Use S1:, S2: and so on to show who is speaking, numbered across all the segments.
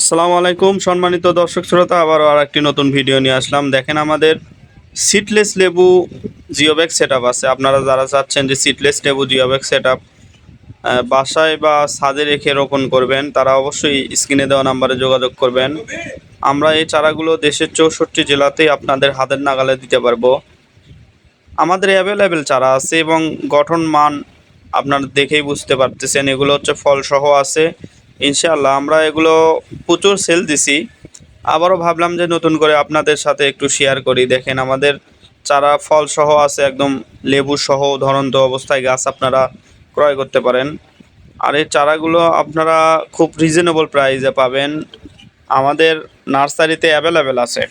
S1: আসসালামু আলাইকুম, সম্মানিত দর্শক শ্রোতা, আবারও আর একটি নতুন ভিডিও নিয়ে আসলাম। দেখেন আমাদের সিটলেস লেবু জিওব্যাগ সেট আছে। আপনারা যারা চাচ্ছেন যে সিটলেস লেবু জিওব্যাগ সেট বাসায় বা ছাদে রেখে রোপণ করবেন, তারা অবশ্যই স্ক্রিনে দেওয়া নাম্বারে যোগাযোগ করবেন। আমরা এই চারাগুলো দেশের চৌষট্টি জেলাতেই আপনাদের হাতের নাগালে দিতে পারব। আমাদের অ্যাভেলেবেল চারা আছে এবং গঠন মান আপনারা দেখেই বুঝতে পারতেছেন। এগুলো হচ্ছে ফলসহ আছে। ইনশাআল্লাহ, আমরা এগুলো প্রচুর সেল দিছি। আবারও ভাবলাম যে নতুন করে আপনাদের সাথে একটু শেয়ার করি। দেখেন আমাদের চারা ফল সহ আছে একদম লেবু সহ ধরন্ত অবস্থায় গাছ আপনারা ক্রয় করতে পারেন। আর এই চারাগুলো আপনারা খুব রিজনেবল প্রাইসে পাবেন। আমাদের নার্সারিতে অ্যাভেলেবেল আছে।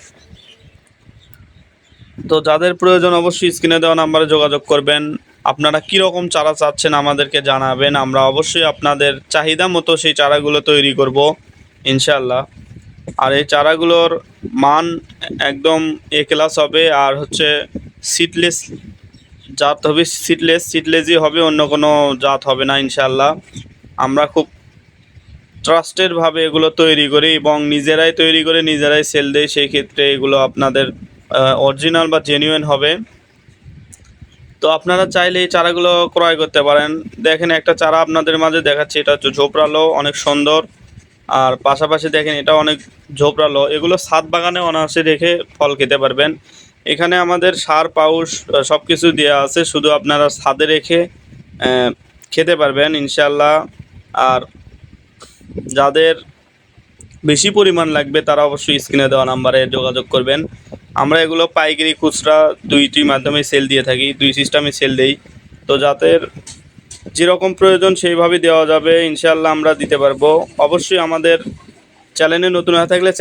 S1: তো যাদের প্রয়োজন অবশ্যই স্ক্রিনে দেওয়া নাম্বারে যোগাযোগ করবেন। আপনারা কী রকম চারা চাচ্ছেন আমাদেরকে জানাবেন। আমরা অবশ্যই আপনাদের চাহিদা মতো সেই চারাগুলো তৈরি করব ইনশাল্লাহ আর এই চারাগুলোর মান একদম এ ক্লাস হবে, আর হচ্ছে সিটলেস জাত হবে সিটলেস সিটলেসই হবে, অন্য কোনো জাত হবে না ইনশাল্লাহ আমরা খুব ট্রাস্টেডভাবে এগুলো তৈরি করি এবং নিজেরাই তৈরি করে নিজেরাই সেল দেয় সেই ক্ষেত্রে এগুলো আপনাদের অরিজিনাল বা জেনুইন হবে। তো আপনারা চাইলে এই চারাগুলো ক্রয় করতে পারেন। দেখেন একটা চারা আপনাদের মাঝে দেখাচ্ছি, এটা হচ্ছে ঝোপড়ালো অনেক সুন্দর। আর পাশাপাশি দেখেন এটা অনেক ঝোপড়ালো এগুলো সাত বাগানে অনায়াসে রেখে ফল খেতে পারবেন। এখানে আমাদের সার, পাউস সব কিছু দেওয়া আছে। শুধু আপনারা ছাদে রেখে খেতে পারবেন ইনশাল্লাহ আর যাদের বেশি পরিমাণ লাগবে, তারা অবশ্যই স্ক্রিনে দেওয়া নাম্বারে যোগাযোগ করবেন। আমরা এগুলো পাইকারি খুচরা দুইটি মাধ্যমে সেল দিয়ে থাকি, দুই সিস্টেমে সেল দেই। তো যাদের যেরকম প্রয়োজন সেইভাবে দেওয়া যাবে ইনশাল্লাহ আমরা দিতে পারব। অবশ্যই আমাদের চ্যানেলে নতুন হয়ে থাকলে